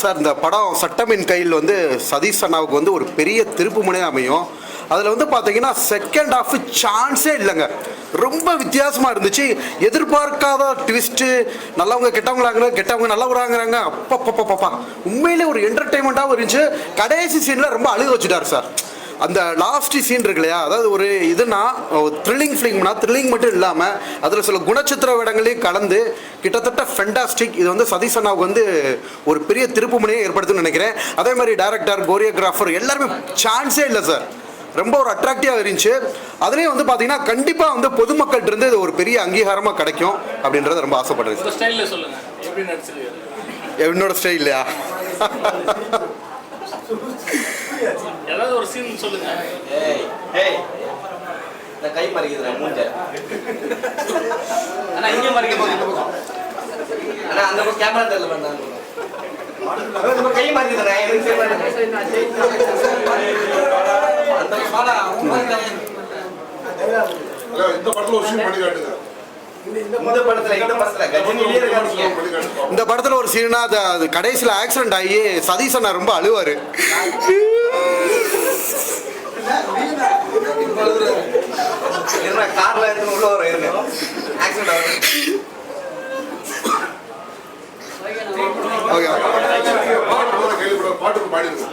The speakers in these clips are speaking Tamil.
சார் இந்த படம் சட்டமின் கையில் வந்து சதீஷ் அண்ணாவுக்கு வந்து ஒரு பெரிய திருப்பு முனை அமையும். அதில் வந்து பார்த்தீங்கன்னா செகண்ட் ஹாஃப் சான்ஸே இல்லைங்க. ரொம்ப வித்தியாசமாக இருந்துச்சு. எதிர்பார்க்காத ட்விஸ்ட்டு நல்லவங்க கெட்டவங்களாங்க கெட்டவங்க நல்லவராங்கிறாங்க. அப்பப்பப்பப்பா உண்மையிலே ஒரு என்டர்டைன்மெண்ட்டாகவும் இருந்துச்சு. கடைசி சீனில் ரொம்ப அழுக வச்சுட்டார் சார். அந்த லாஸ்ட் சீன் இருக்கு இல்லையா? அதாவது ஒரு இதுனா த்ரில்லிங் ஃபிலிம்னா த்ரில்லிங் மட்டும் இல்லாமல் அதில் சில குணச்சித்திர வேடங்களையும் கலந்து கிட்டத்தட்ட ஃபென்டாஸ்டிக் இது வந்து சதீஷ் அண்ணாவுக்கு வந்து ஒரு பெரிய திருப்புமுனையை ஏற்படுத்துன்னு நினைக்கிறேன். அதே மாதிரி டேரக்டர் கோரியோகிராஃபர் எல்லாருமே சான்ஸே இல்லை சார் ரொம்ப ஒரு அட்ராக்டிவாக இருந்துச்சு. அதுலேயும் வந்து பார்த்தீங்கன்னா கண்டிப்பாக வந்து பொதுமக்கள்கிட்ட இருந்து இது ஒரு பெரிய அங்கீகாரமாக கிடைக்கும் அப்படின்றத ரொம்ப ஆசைப்படுறேன் என்னோட ஸ்டைல் இல்லையா ஏதாவது ஒரு சீன் சொல்லுங்க. ஏய் ஏய். இந்த கை மறிக்குதுடா மூஞ்ச. இங்க அண்ணா அந்த பக்கம் கேமரா தெரியல வேண்டாம் இந்த பக்கம். கை மறிக்குதுடா எனக்கு செய்ய மாட்டேன் அந்த பக்கம் உன் மாதிரி ஹலோ, இந்த படத்துல ஒரு சீன் பண்ணி காட்டுங்க. இந்த படத்துல ஒரு சீனா அது கடைசியில் ஆக்சிடென்ட் ஆகி சதீஷ் அண்ணா ரொம்ப அழுவார். கார்ல இருந்து உள்ள ஆக்சிடென்ட் ஆகும்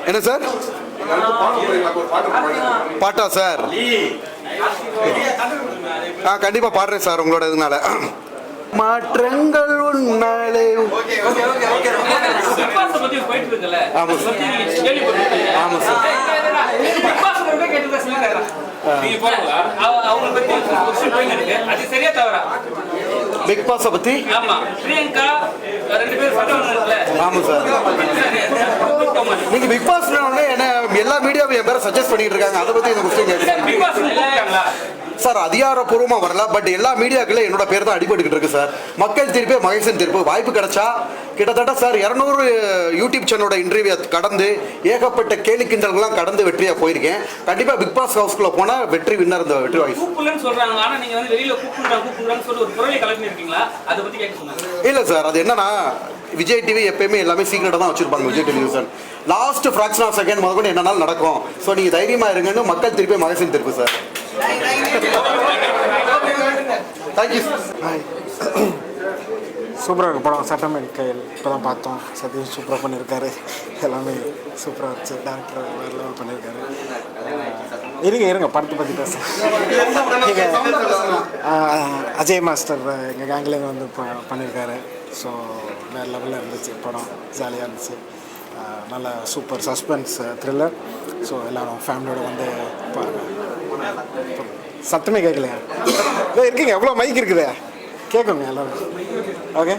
என்ன சார் பாட்டா சார் ஆ கண்டிப்பாக பாடுறேன் சார் உங்களோட இதனால. மாற்றங்கள் உன்னாலே. இருக்குல்ல? ஆமா ஆமா சார். பிக் பாஸ் பத்தி சரியா தவறா? பிக் பாஸை ஆமா. பிரியங்கா ரெண்டு பேரும் ஆமாம் சார் நீங்கள் பிக் பாஸ் என்ன எல்லா மீடியாவும் என் பேரை சஜஸ்ட் பண்ணிட்டு இருக்காங்க. அதை பற்றி இந்த கொஸ்டின் கூப்பிட்டாங்களா சார் அதிகாரப்பூர்வமாக வரல பட் எல்லா மீடியாக்களும் என்னோட பேர் தான் அடிபட்டுக்கிட்டு இருக்கு சார். மக்கள் தீர்ப்பே மகேசன் தீர்ப்பு வாய்ப்பு கிடைச்சா கிட்டத்தட்ட சார் இரநூறு யூடியூப் சேனலோட இன்டர்வியூ கடந்து ஏகப்பட்ட கேலி கிண்டல்கள்லாம் கடந்து வெற்றியாக போயிருக்கேன். கண்டிப்பாக பிக் பாஸ் ஹவுஸ்குள்ளே போனால் வெற்றி வின்னர் இந்த வெற்றி நீங்க பத்தி சொன்னாங்க. இல்லை சார் அது என்னன்னா விஜய் டிவி எப்பயுமே எல்லாமே சீக்கிரட்டாக தான் வச்சிருப்பாங்க Vijay television last fraction of second முதல் என்னன்னாலும் நடக்கும். ஸோ நீங்கள் தைரியமாக இருங்கன்னு மக்கள் திருப்பி மகேசன் திருப்பு சார் தேங்க்யூ சூப்பராக இருக்கு படம். சட்டமேல் கையில். இப்போ தான் பார்த்தோம். சதீஷ் சூப்பராக பண்ணியிருக்காரு எல்லாமே சூப்பராக இருந்துச்சு. டேரக்டர் வேறு லெவல் பண்ணியிருக்காரு இருங்க இருங்க. படத்தை பற்றி பேசுகிறேன் அஜய் மாஸ்டர் எங்கள் கேங்லேருந்து வந்து பண்ணியிருக்காரு ஸோ வேறு லெவலில் இருந்துச்சு படம் ஜாலியாக இருந்துச்சு. நல்ல சூப்பர் சஸ்பென்ஸ் த்ரில்லர் ஸோ எல்லோரும் ஃபேமிலியோடு வந்து பாருங்கள் சத்தமே கேட்கலையா? இதோ இருக்கீங்க எவ்வளோ மைக் இருக்குதே? கேட்குங்க எல்லோரும். ஓகே